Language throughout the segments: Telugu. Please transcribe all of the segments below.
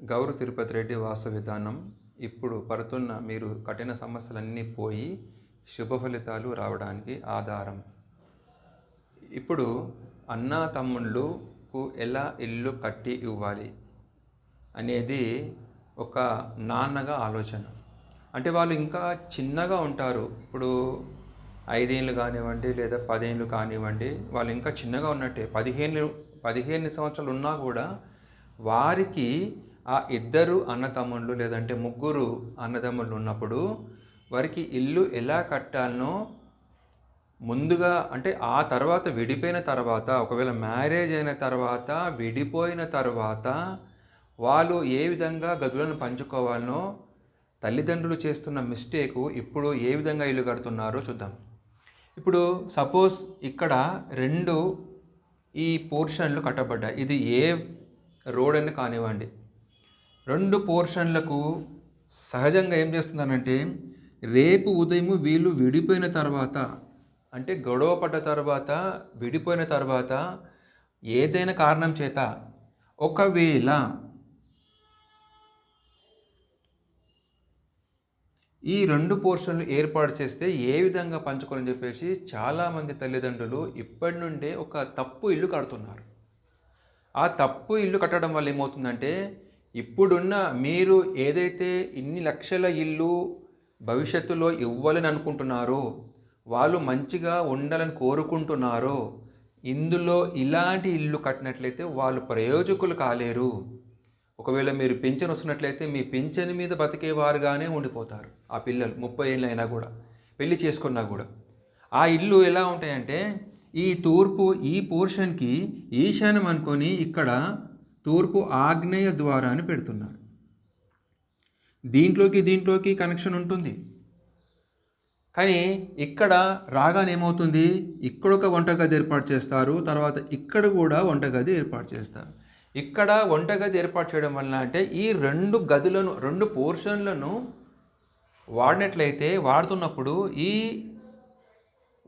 గౌరు తిరుపతి రెడ్డి వాస విధానం ఇప్పుడు పడుతున్న మీరు కఠిన సమస్యలన్నీ పోయి శుభ ఫలితాలు రావడానికి ఆధారం. ఇప్పుడు అన్నా తమ్ముళ్ళకు ఎలా ఇల్లు కట్టి ఇవ్వాలి అనేది ఒక నాన్నగా ఆలోచన. అంటే వాళ్ళు ఇంకా చిన్నగా ఉంటారు. ఇప్పుడు ఐదేళ్ళు కానివ్వండి లేదా పదేళ్ళు కానివ్వండి వాళ్ళు ఇంకా చిన్నగా ఉన్నట్టే. పదిహేను పదిహేను సంవత్సరాలు ఉన్నా కూడా వారికి ఆ ఇద్దరు అన్నతమ్ముళ్ళు లేదంటే ముగ్గురు అన్నదమ్ముళ్ళు ఉన్నప్పుడు వారికి ఇల్లు ఎలా కట్టాలనో ముందుగా అంటే ఆ తర్వాత విడిపోయిన తర్వాత ఒకవేళ మ్యారేజ్ అయిన తర్వాత విడిపోయిన తర్వాత వాళ్ళు ఏ విధంగా గదులను పంచుకోవాలనో తల్లిదండ్రులు చేస్తున్న మిస్టేకు ఇప్పుడు ఏ విధంగా ఇల్లు కడుతున్నారో చూద్దాం. ఇప్పుడు సపోజ్ ఇక్కడ రెండు ఈ పోర్షన్లు కట్టబడ్డాయి. ఇది ఏ రోడ్ అని కానివ్వండి. రెండు పోర్షన్లకు సహజంగా ఏం చేస్తున్నానంటే రేపు ఉదయం వీళ్ళు విడిపోయిన తర్వాత అంటే గొడవ పడ్డ తర్వాత విడిపోయిన తర్వాత ఏదైనా కారణం చేత ఒకవేళ ఈ రెండు పోర్షన్లు ఏర్పాటు చేస్తే ఏ విధంగా పంచుకోవాలని చెప్పేసి చాలామంది తల్లిదండ్రులు ఇప్పటి నుండే ఒక తప్పు ఇల్లు కడుతున్నారు. ఆ తప్పు ఇల్లు కట్టడం వల్ల ఏమవుతుందంటే ఇప్పుడున్న మీరు ఏదైతే ఇన్ని లక్షల ఇల్లు భవిష్యత్తులో ఇవ్వాలని అనుకుంటున్నారో వాళ్ళు మంచిగా ఉండాలని కోరుకుంటున్నారో ఇందులో ఇలాంటి ఇల్లు కట్టినట్లయితే వాళ్ళు ప్రయోజకులు కాలేరు. ఒకవేళ మీరు పింఛన్ వస్తున్నట్లయితే మీ పింఛన్ మీద బతికేవారుగానే ఉండిపోతారు ఆ పిల్లలు ముప్పై ఏళ్ళు అయినా కూడా పెళ్ళి చేసుకున్నా కూడా. ఆ ఇల్లు ఎలా ఉంటాయంటే ఈ తూర్పు ఈ పోర్షన్కి ఈశాన్యం అనుకొని ఇక్కడ తూర్పు ఆగ్నేయ ద్వారాన్ని పెడుతున్నారు. దీంట్లోకి దీంట్లోకి కనెక్షన్ ఉంటుంది. కానీ ఇక్కడ రాగానే ఏమవుతుంది? ఇక్కడ ఒక వంటగది ఏర్పాటు చేస్తారు. తర్వాత ఇక్కడ కూడా వంటగది ఏర్పాటు చేస్తారు. ఇక్కడ వంటగది ఏర్పాటు చేయడం వలన అంటే ఈ రెండు గదులను రెండు పోర్షన్లను వాడినట్లయితే వాడుతున్నప్పుడు ఈ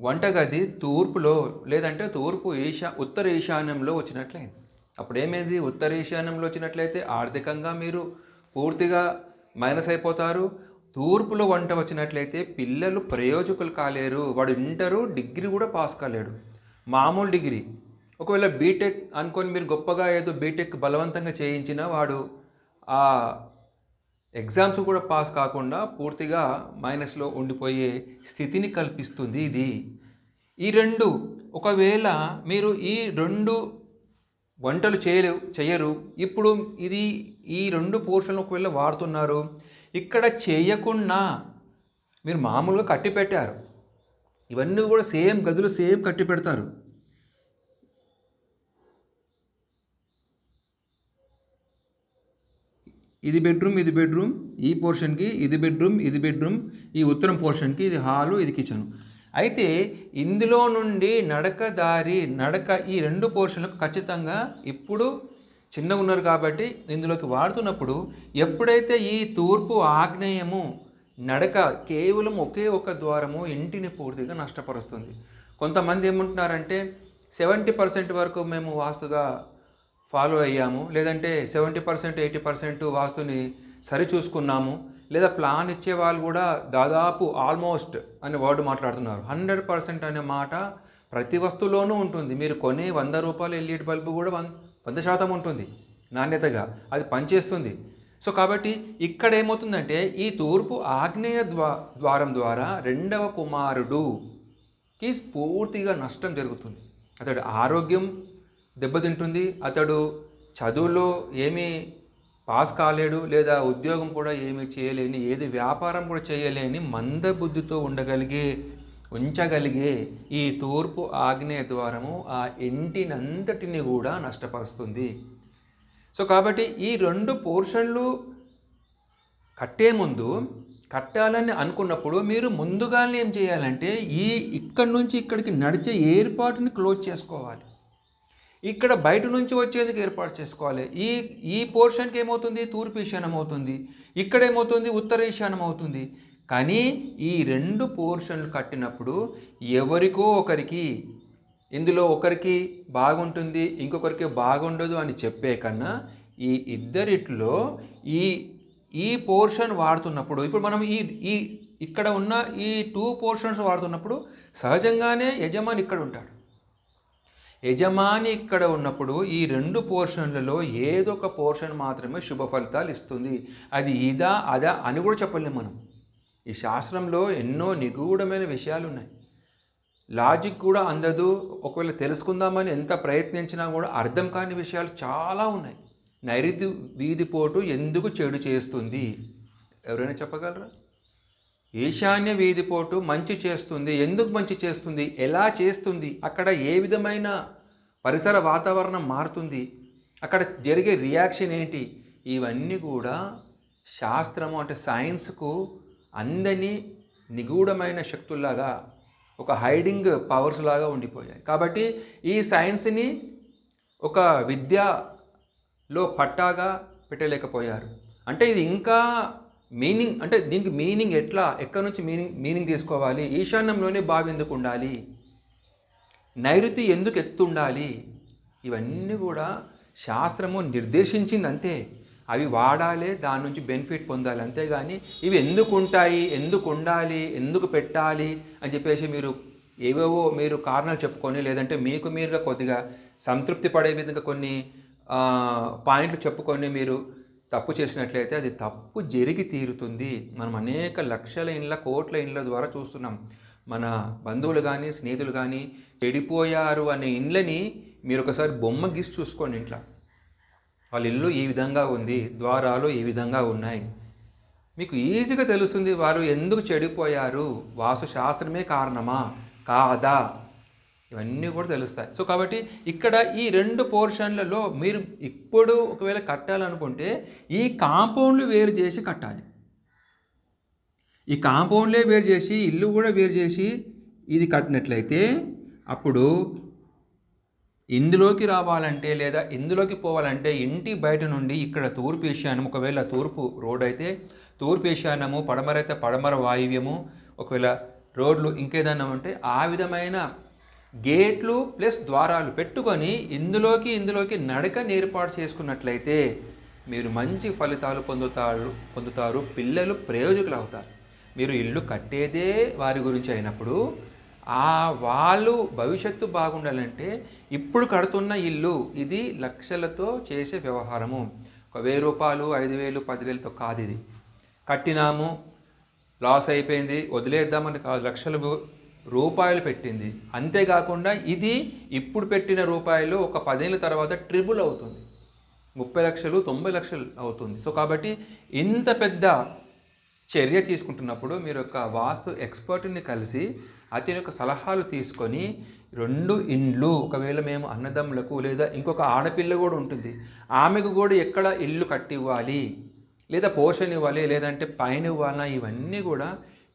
వంటగది తూర్పులో లేదంటే తూర్పు ఈశా ఉత్తర ఈశాన్యంలో వచ్చినట్లయింది. అప్పుడు ఏమైంది ఉత్తర ఈశాన్యంలో వచ్చినట్లయితే ఆర్థికంగా మీరు పూర్తిగా మైనస్ అయిపోతారు. తూర్పులో వంట వచ్చినట్లయితే పిల్లలు ప్రయోజకులు కాలేరు. వాడు ఇంటరు డిగ్రీ కూడా పాస్ కాలేడు. మామూలు డిగ్రీ. ఒకవేళ బీటెక్ అనుకొని మీరు గొప్పగా ఏదో బీటెక్ బలవంతంగా చేయించినా వాడు ఆ ఎగ్జామ్స్ కూడా పాస్ కాకుండా పూర్తిగా మైనస్లో ఉండిపోయే స్థితిని కల్పిస్తుంది ఇది. ఈ రెండు ఒకవేళ మీరు ఈ రెండు వంటలు చేయలేవు చేయరు. ఇప్పుడు ఇది ఈ రెండు పోర్షన్లు ఒకవేళ వాడుతున్నారు. ఇక్కడ చేయకుండా మీరు మామూలుగా కట్టి పెట్టారు. ఇవన్నీ కూడా సేమ్ గదులు సేమ్ కట్టి పెడతారు. ఇది బెడ్రూమ్ ఇది బెడ్రూమ్ ఈ పోర్షన్కి ఇది బెడ్రూమ్ ఇది బెడ్రూమ్ ఈ ఉత్తరం పోర్షన్కి ఇది హాలు ఇది కిచెన్ అయితే ఇందులో నుండి నడక దారి నడక ఈ రెండు పోర్షన్లకు ఖచ్చితంగా ఇప్పుడు చిన్నగా ఉన్నారు కాబట్టి ఇందులోకి వాడుతున్నప్పుడు ఎప్పుడైతే ఈ తూర్పు ఆగ్నేయము నడక కేవలం ఒకే ఒక ద్వారము ఇంటిని పూర్తిగా నష్టపరుస్తుంది. కొంతమంది ఏమంటున్నారంటే సెవెంటీ పర్సెంట్ వరకు మేము వాస్తుగా ఫాలో అయ్యాము లేదంటే సెవెంటీ పర్సెంట్ ఎయిటీ పర్సెంట్ వాస్తుని సరిచూసుకున్నాము. లేదా ప్లాన్ ఇచ్చే వాళ్ళు కూడా దాదాపు ఆల్మోస్ట్ అనే వర్డ్ మాట్లాడుతున్నారు. హండ్రెడ్ పర్సెంట్ అనే మాట ప్రతి వస్తువులోనూ ఉంటుంది. మీరు కొనే వంద రూపాయలు ఎల్ఈడి బల్బు కూడా వన్ వంద శాతం ఉంటుంది నాణ్యతగా. అది పనిచేస్తుంది. సో కాబట్టి ఇక్కడ ఏమవుతుందంటే ఈ తూర్పు ఆగ్నేయ ద్వా ద్వారం ద్వారా రెండవ కుమారుడుకి పూర్తిగా నష్టం జరుగుతుంది. అతడు ఆరోగ్యం దెబ్బతింటుంది. అతడు చదువులో ఏమీ పాస్ కాలేడు లేదా ఉద్యోగం కూడా ఏమీ చేయలేని ఏది వ్యాపారం కూడా చేయలేని మందబుద్ధితో ఉండగలిగే ఉంచగలిగే ఈ తూర్పు ఆగ్నేయ ద్వారము ఆ ఇంటినంతటిని కూడా నష్టపరుస్తుంది. సో కాబట్టి ఈ రెండు పోర్షన్లు కట్టే ముందు కట్టాలని అనుకున్నప్పుడు మీరు ముందుగానే ఏం చేయాలంటే ఈ ఇక్కడి నుంచి ఇక్కడికి నడిచే ఏర్పాటుని క్లోజ్ చేసుకోవాలి. ఇక్కడ బయట నుంచి వచ్చేందుకు ఏర్పాటు చేసుకోవాలి. ఈ ఈ పోర్షన్కి ఏమవుతుంది? తూర్పు ఈశాన్యం అవుతుంది. ఇక్కడ ఏమవుతుంది? ఉత్తర ఈశాన్యం అవుతుంది. కానీ ఈ రెండు పోర్షన్లు కట్టినప్పుడు ఎవరికో ఒకరికి ఇందులో ఒకరికి బాగుంటుంది ఇంకొకరికి బాగుండదు అని చెప్పే కన్నా ఈ ఇద్దరిట్లో ఈ ఈ పోర్షన్ వాడుతున్నప్పుడు ఇప్పుడు మనం ఈ ఈ ఇక్కడ ఉన్న ఈ టూ పోర్షన్స్ వాడుతున్నప్పుడు సహజంగానే యజమాని ఇక్కడ ఉంటాడు. యజమాని ఇక్కడ ఉన్నప్పుడు ఈ రెండు పోర్షన్లలో ఏదో ఒక పోర్షన్ మాత్రమే శుభ ఫలితాలు ఇస్తుంది. అది ఇదా అదా అని కూడా చెప్పలేము మనం. ఈ శాస్త్రంలో ఎన్నో నిగూఢమైన విషయాలు ఉన్నాయి. లాజిక్ కూడా అందదు. ఒకవేళ తెలుసుకుందామని ఎంత ప్రయత్నించినా కూడా అర్థం కాని విషయాలు చాలా ఉన్నాయి. నైరుతి వీధిపోటు ఎందుకు చెడు చేస్తుంది? ఎవరైనా చెప్పగలరా? ఈశాన్య వీధిపోటు మంచి చేస్తుంది. ఎందుకు మంచి చేస్తుంది? ఎలా చేస్తుంది? అక్కడ ఏ విధమైన పరిసర వాతావరణం మారుతుంది? అక్కడ జరిగే రియాక్షన్ ఏంటి? ఇవన్నీ కూడా శాస్త్రము అంటే సైన్స్కు అందని నిగూఢమైన శక్తుల్లాగా ఒక హైడింగ్ పవర్స్ లాగా ఉండిపోయాయి. కాబట్టి ఈ సైన్స్ని ఒక విద్యలో పట్టాగా పెట్టలేకపోయారు. అంటే ఇది ఇంకా మీనింగ్ అంటే దీనికి మీనింగ్ ఎట్లా? ఎక్కడి నుంచి మీనింగ్ మీనింగ్ తీసుకోవాలి? ఈశాన్యంలోనే బావి ఎందుకు ఉండాలి? నైరుతి ఎందుకు ఎత్తుండాలి? ఇవన్నీ కూడా శాస్త్రము నిర్దేశించింది అంతే. అవి వాడాలి దాని నుంచి బెనిఫిట్ పొందాలి. అంతేగాని ఇవి ఎందుకు ఉంటాయి? ఎందుకు ఉండాలి? ఎందుకు పెట్టాలి? అని చెప్పేసి మీరు ఏవేవో మీరు కారణాలు చెప్పుకొని లేదంటే మీకు మీరుగా కొద్దిగా సంతృప్తి పడే విధంగా కొన్ని పాయింట్లు చెప్పుకొని మీరు తప్పు చేసినట్లయితే అది తప్పు జరిగి తీరుతుంది. మనం అనేక లక్షల ఇండ్ల కోట్ల ఇండ్ల ద్వారా చూస్తున్నాం. మన బంధువులు కానీ స్నేహితులు కానీ చెడిపోయారు అనే ఇండ్లని మీరు ఒకసారి బొమ్మ గీసి చూసుకోండి ఇంట్లో. వాళ్ళ ఇల్లు ఈ విధంగా ఉంది ద్వారాలు ఈ విధంగా ఉన్నాయి. మీకు ఈజీగా తెలుస్తుంది వారు ఎందుకు చెడిపోయారు. వాస్తు శాస్త్రమే కారణమా? కాదా? ఇవన్నీ కూడా తెలుస్తాయి. సో కాబట్టి ఇక్కడ ఈ రెండు పోర్షన్లలో మీరు ఇప్పుడు ఒకవేళ కట్టాలనుకుంటే ఈ కాంపౌండ్లు వేరు చేసి కట్టాలి. ఈ కాంపౌండ్లే వేరు చేసి ఇల్లు కూడా వేరు చేసి ఇది కట్టినట్లయితే అప్పుడు ఇందులోకి రావాలంటే లేదా ఇందులోకి పోవాలంటే ఇంటి బయట నుండి ఇక్కడ తూర్పు ఈశాన్యం ఒకవేళ తూర్పు రోడ్ అయితే తూర్పు ఈశాన్యము పడమర అయితే పడమర వాయువ్యము ఒకవేళ రోడ్లు ఇంకేదన్నా ఉంటే ఆ విధమైన గేట్లు ప్లస్ ద్వారాలు పెట్టుకొని ఇందులోకి ఇందులోకి నడకని ఏర్పాటు చేసుకున్నట్లయితే మీరు మంచి ఫలితాలు పొందుతారు పొందుతారు పిల్లలు ప్రయోజకులు అవుతారు. మీరు ఇల్లు కట్టేదే వారి గురించి అయినప్పుడు ఆ వాళ్ళు భవిష్యత్తు బాగుండాలంటే ఇప్పుడు కడుతున్న ఇల్లు ఇది లక్షలతో చేసే వ్యవహారము. ఒక వెయ్యి రూపాయలు ఐదు వేలు పదివేలతో కాదు ఇది. కట్టినాము లాస్ అయిపోయింది వదిలేద్దామని కాదు లక్షలు రూపాయలు పెట్టింది. అంతేకాకుండా ఇది ఇప్పుడు పెట్టిన రూపాయలు ఒక పదేళ్ళ తర్వాత ట్రిపుల్ అవుతుంది. ముప్పై లక్షలు తొంభై లక్షలు అవుతుంది. సో కాబట్టి ఇంత పెద్ద చర్య తీసుకుంటున్నప్పుడు మీరు ఒక వాస్తు ఎక్స్పర్ట్ని కలిసి అతని యొక్క సలహాలు తీసుకొని రెండు ఇండ్లు ఒకవేళ మేము అన్నదమ్ములకు లేదా ఇంకొక ఆడపిల్ల కూడా ఉంటుంది. ఆమెకు కూడా ఎక్కడ ఇల్లు కట్టివ్వాలి? లేదా పోషణ ఇవ్వాలి? లేదంటే పైన ఇవ్వాలా? ఇవన్నీ కూడా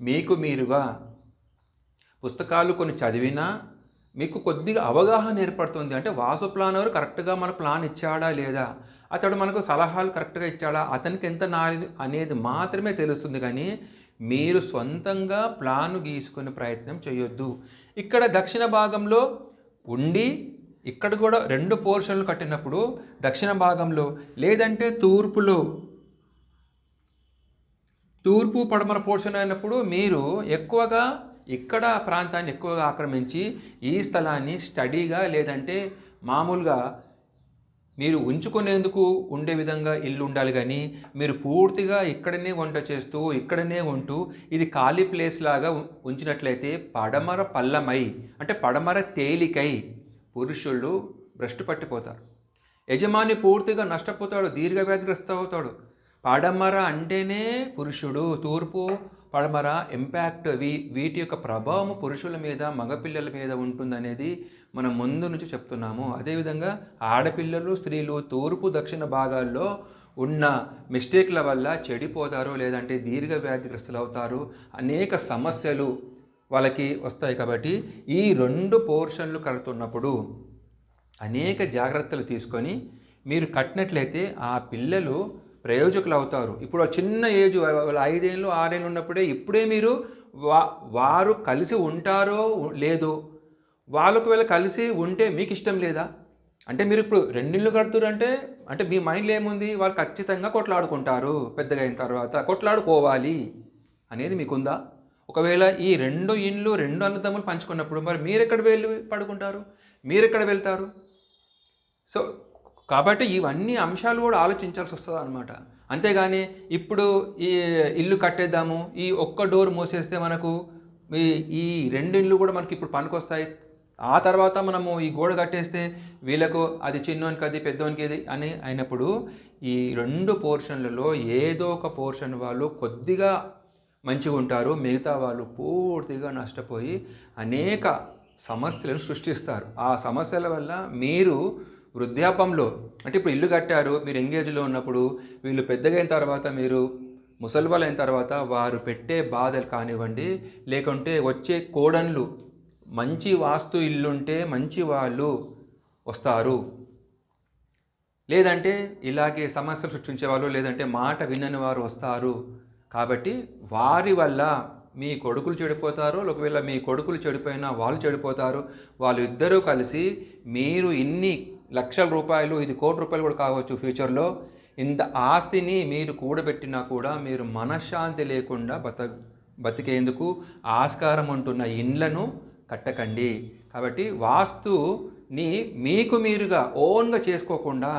మీకు మీరుగా పుస్తకాలు కొన్ని చదివినా మీకు కొద్దిగా అవగాహన ఏర్పడుతుంది. అంటే వాసు ప్లానర్ కరెక్ట్గా మన ప్లాన్ ఇచ్చాడా లేదా? అతడు మనకు సలహాలు కరెక్ట్గా ఇచ్చాడా? అతనికి ఎంత నాలెడ్జ్ అనేది మాత్రమే తెలుస్తుంది కానీ మీరు సొంతంగా ప్లాన్ గీసుకునే ప్రయత్నం చేయొద్దు. ఇక్కడ దక్షిణ భాగంలో ఉండి ఇక్కడ కూడా రెండు పోర్షన్లు కట్టినప్పుడు దక్షిణ భాగంలో లేదంటే తూర్పులో తూర్పు పడమర పోర్షన్ అయినప్పుడు మీరు ఎక్కువగా ఇక్కడ ప్రాంతాన్ని ఎక్కువగా ఆక్రమించి ఈ స్థలాన్ని స్టడీగా లేదంటే మామూలుగా మీరు ఉంచుకునేందుకు ఉండే విధంగా ఇల్లు ఉండాలి కానీ మీరు పూర్తిగా ఇక్కడనే వంట చేస్తూ ఇక్కడనే ఉంటూ ఇది ఖాళీ ప్లేస్ లాగా ఉంచినట్లయితే పడమర పల్లమై అంటే పడమర తేలికై పురుషులు భ్రష్టు పట్టిపోతారు. యజమాని పూర్తిగా నష్టపోతాడు దీర్ఘవ్యాధిగ్రస్త అవుతాడు పడమర అంటేనే పురుషుడు తూర్పు పడమర ఇంపాక్ట్ వీ వీటి యొక్క ప్రభావం పురుషుల మీద మగపిల్లల మీద ఉంటుందనేది మనం ముందు నుంచి చెప్తున్నాము. అదేవిధంగా ఆడపిల్లలు స్త్రీలు తూర్పు దక్షిణ భాగాల్లో ఉన్న మిస్టేక్ల వల్ల చెడిపోతారు లేదంటే దీర్ఘ వ్యాధిగ్రస్తులు అవుతారు అనేక సమస్యలు వాళ్ళకి వస్తాయి కాబట్టి ఈ రెండు పోర్షన్లు కడుతున్నప్పుడు అనేక జాగ్రత్తలు తీసుకొని మీరు కట్టినట్లయితే ఆ పిల్లలు ప్రయోజకులు అవుతారు ఇప్పుడు చిన్న ఏజ్ వాళ్ళ ఐదేళ్ళు ఆరేళ్ళు ఉన్నప్పుడే ఇప్పుడే మీరు వా వారు కలిసి ఉంటారో లేదో వాళ్ళకు వీళ్ళు కలిసి ఉంటే మీకు ఇష్టం లేదా? అంటే మీరు ఇప్పుడు రెండిళ్ళు కడుతురు అంటే అంటే మీ మైండ్లో ఏముంది? వాళ్ళు ఖచ్చితంగా కొట్లాడుకుంటారు పెద్దగా అయిన తర్వాత. కొట్లాడుకోవాలి అనేది మీకుందా? ఒకవేళ ఈ రెండు ఇండ్లు రెండు అన్నదమ్ములు పంచుకున్నప్పుడు మరి మీరు ఎక్కడ వెళ్ళి పడుకుంటారు? మీరు ఎక్కడ వెళ్తారు? సో కాబట్టి ఇవన్నీ అంశాలు కూడా ఆలోచించాల్సి వస్తుంది అనమాట అంతేగాని ఇప్పుడు ఈ ఇల్లు కట్టేద్దాము ఈ ఒక్క డోర్ మూసేస్తే మనకు ఈ ఈ రెండు ఇల్లు కూడా మనకి ఇప్పుడు పనికొస్తాయి. ఆ తర్వాత మనము ఈ గోడ కట్టేస్తే వీళ్ళకు అది చిన్నోనికి అది పెద్దోనికి అది అని అయినప్పుడు ఈ రెండు పోర్షన్లలో ఏదో ఒక పోర్షన్ వాళ్ళు కొద్దిగా మంచిగా ఉంటారు మిగతా వాళ్ళు పూర్తిగా నష్టపోయి అనేక సమస్యలను సృష్టిస్తారు. ఆ సమస్యల వల్ల మీరు వృద్ధాపంలో అంటే ఇప్పుడు ఇల్లు కట్టారు మీరు ఎంగేజ్లో ఉన్నప్పుడు వీళ్ళు పెద్దగా అయిన తర్వాత మీరు ముసలివాళ్ళు అయిన తర్వాత వారు పెట్టే బాధలు కానివ్వండి లేకుంటే వచ్చే కోడన్లు మంచి వాస్తు ఇల్లుంటే మంచి వాళ్ళు వస్తారు. లేదంటే ఇలాగే సమస్యలు సృష్టించే వాళ్ళు లేదంటే మాట వినని వారు వస్తారు. కాబట్టి వారి వల్ల మీ కొడుకులు చెడిపోతారు ఒకవేళ మీ కొడుకులు చెడిపోయినా వాళ్ళు చెడిపోతారు. వాళ్ళు ఇద్దరూ కలిసి మీరు ఇన్ని లక్షల రూపాయలు ఇది కోటి రూపాయలు కూడా కావచ్చు ఫ్యూచర్లో. ఇంత ఆస్తిని మీరు కూడబెట్టినా కూడా మీరు మనశ్శాంతి లేకుండా బత బతికేందుకు ఆస్కారం ఉంటున్న ఇండ్లను కట్టకండి. కాబట్టి వాస్తుని మీకు మీరుగా ఓన్గా చేసుకోకుండా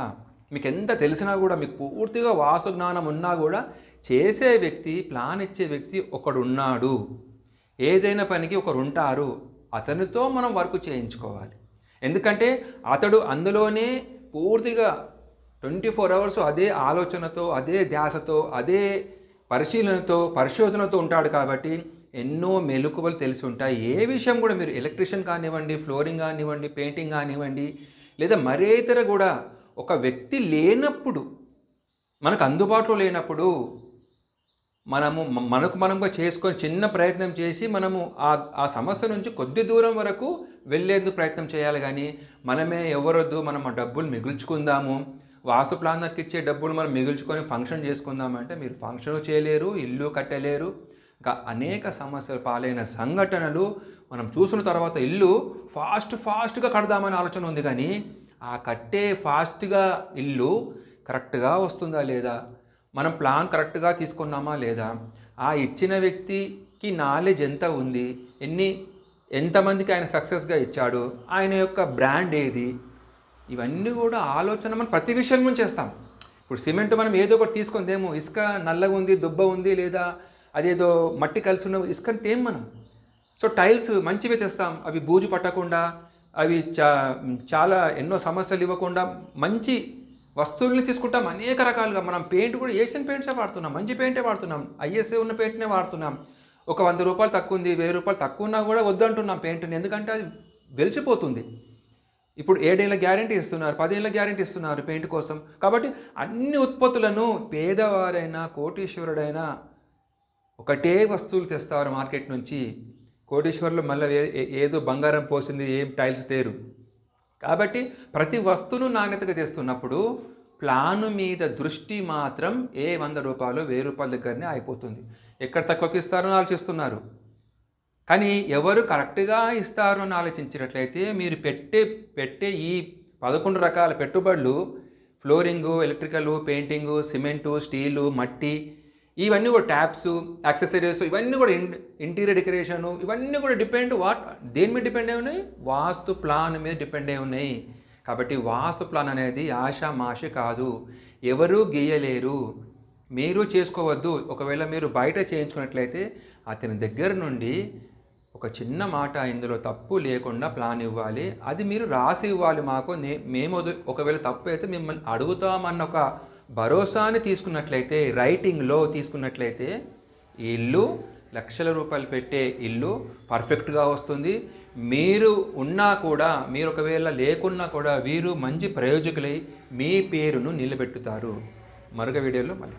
మీకు ఎంత తెలిసినా కూడా మీకు పూర్తిగా వాస్తు జ్ఞానం ఉన్నా కూడా చేసే వ్యక్తి ప్లాన్ ఇచ్చే వ్యక్తి ఒకడు ఉన్నాడు ఏదైనా పనికి ఒకరు ఉంటారు అతనితో మనం వర్క్ చేయించుకోవాలి. ఎందుకంటే అతడు అందులోనే పూర్తిగా ట్వంటీ ఫోర్ అవర్స్ అదే ఆలోచనతో అదే ధ్యాసతో అదే పరిశీలనతో పరిశోధనతో ఉంటాడు కాబట్టి ఎన్నో మెలకువలు తెలిసి ఉంటాయి. ఏ విషయం కూడా మీరు ఎలక్ట్రిషియన్ కానివ్వండి ఫ్లోరింగ్ కానివ్వండి పెయింటింగ్ కానివ్వండి లేదా మరే ఇతర కూడా ఒక వ్యక్తి లేనప్పుడు మనకు అందుబాటులో లేనప్పుడు మనము మనకు మనముగా చేసుకొని చిన్న ప్రయత్నం చేసి మనము ఆ ఆ సమస్య నుంచి కొద్ది దూరం వరకు వెళ్ళేందుకు ప్రయత్నం చేయాలి కానీ మనమే ఎవరొద్దు మనం ఆ డబ్బులు మిగుల్చుకుందాము. వాస్తు ప్లానర్కి ఇచ్చే డబ్బులు మనం మిగుల్చుకొని ఫంక్షన్ చేసుకుందామంటే మీరు ఫంక్షన్ చేయలేరు ఇల్లు కట్టలేరు. ఇంకా అనేక సమస్యలు పాలైన సంఘటనలు మనం చూసిన తర్వాత ఇల్లు ఫాస్ట్ ఫాస్ట్గా కడదామనే ఆలోచన ఉంది కానీ ఆ కట్టే ఫాస్ట్గా ఇల్లు కరెక్ట్గా వస్తుందా లేదా? మనం ప్లాన్ కరెక్ట్గా తీసుకున్నామా లేదా? ఆ ఇచ్చిన వ్యక్తికి నాలెడ్జ్ ఎంత ఉంది? ఎన్ని ఎంతమందికి ఆయన సక్సెస్గా ఇచ్చాడు? ఆయన యొక్క బ్రాండ్ ఏది? ఇవన్నీ కూడా ఆలోచన మనం ప్రతి విషయం నుంచి చేస్తాం. ఇప్పుడు సిమెంట్ మనం ఏదో ఒకటి తీసుకుందేమో ఇసుక నల్లగా ఉంది దుబ్బ ఉంది లేదా అదేదో మట్టి కలిసి ఉన్న ఇసుక తేం మనం? సో టైల్స్ మంచివి తెస్తాం. అవి బూజు పట్టకుండా అవి చా చాలా ఎన్నో సమస్యలు ఇవ్వకుండా మంచి వస్తువుల్ని తీసుకుంటాం అనేక రకాలుగా. మనం పెయింట్ కూడా ఏషియన్ పెయింట్సే వాడుతున్నాం మంచి పెయింటే వాడుతున్నాం ఐఎస్ఏ ఉన్న పెయింట్నే వాడుతున్నాం. ఒక వంద రూపాయలు తక్కువ ఉంది వెయ్యి రూపాయలు తక్కువ ఉన్నా కూడా వద్దంటున్నాం పెయింట్ని ఎందుకంటే అది వెలిచిపోతుంది ఇప్పుడు ఏడేళ్ళ గ్యారంటీ ఇస్తున్నారు పదేళ్ళ గ్యారంటీ ఇస్తున్నారు పెయింట్ కోసం. కాబట్టి అన్ని ఉత్పత్తులను పేదవారైనా కోటీశ్వరుడైనా ఒకటే వస్తువులు తెస్తారు మార్కెట్ నుంచి. కోటీశ్వర్లు మళ్ళీ ఏదో బంగారం పోసింది ఏం టైల్స్ తేరు. కాబట్టి ప్రతి వస్తువును నాణ్యతగా తెస్తున్నప్పుడు ప్లాను మీద దృష్టి మాత్రం ఏ వంద రూపాయలు వెయ్యి రూపాయల దగ్గరనే అయిపోతుంది. ఎక్కడ తక్కువకి ఇస్తారో ఆలోచిస్తున్నారు. కానీ ఎవరు కరెక్ట్గా ఇస్తారు అని ఆలోచించినట్లయితే మీరు పెట్టే పెట్టే ఈ పదకొండు రకాల పెట్టుబడులు flooring electrical painting cement steel మట్టి ఇవన్నీ కూడా ట్యాప్స్ యాక్సెసరీస్ ఇవన్నీ కూడా ఇంటీరియర్ డెకరేషను ఇవన్నీ కూడా డిపెండ్ వాట్ దేని మీద డిపెండ్ అయి ఉన్నాయి? వాస్తు ప్లాన్ మీద డిపెండ్ అయి ఉన్నాయి. కాబట్టి వాస్తు ప్లాన్ అనేది ఆశ మాష కాదు. ఎవరూ గీయలేరు. మీరు చేసుకోవద్దు. ఒకవేళ మీరు బయట చేయించుకున్నట్లయితే అతని దగ్గర నుండి ఒక చిన్న మాట ఇందులో తప్పు లేకుండా ప్లాన్ ఇవ్వాలి. అది మీరు రాసి ఇవ్వాలి మాకు. నే మేము ఒకవేళ తప్పు అయితే మిమ్మల్ని అడుగుతామన్న ఒక భరోసాని తీసుకున్నట్లయితే రైటింగ్లో తీసుకున్నట్లయితే ఈ ఇల్లు లక్షల రూపాయలు పెట్టే ఇల్లు పర్ఫెక్ట్గా వస్తుంది. మీరు ఉన్నా కూడా మీరు ఒకవేళ లేకున్నా కూడా వీరు మంచి ప్రయోజకులై మీ పేరును నిలబెట్టుతారు. మరొక వీడియోలో మళ్ళీ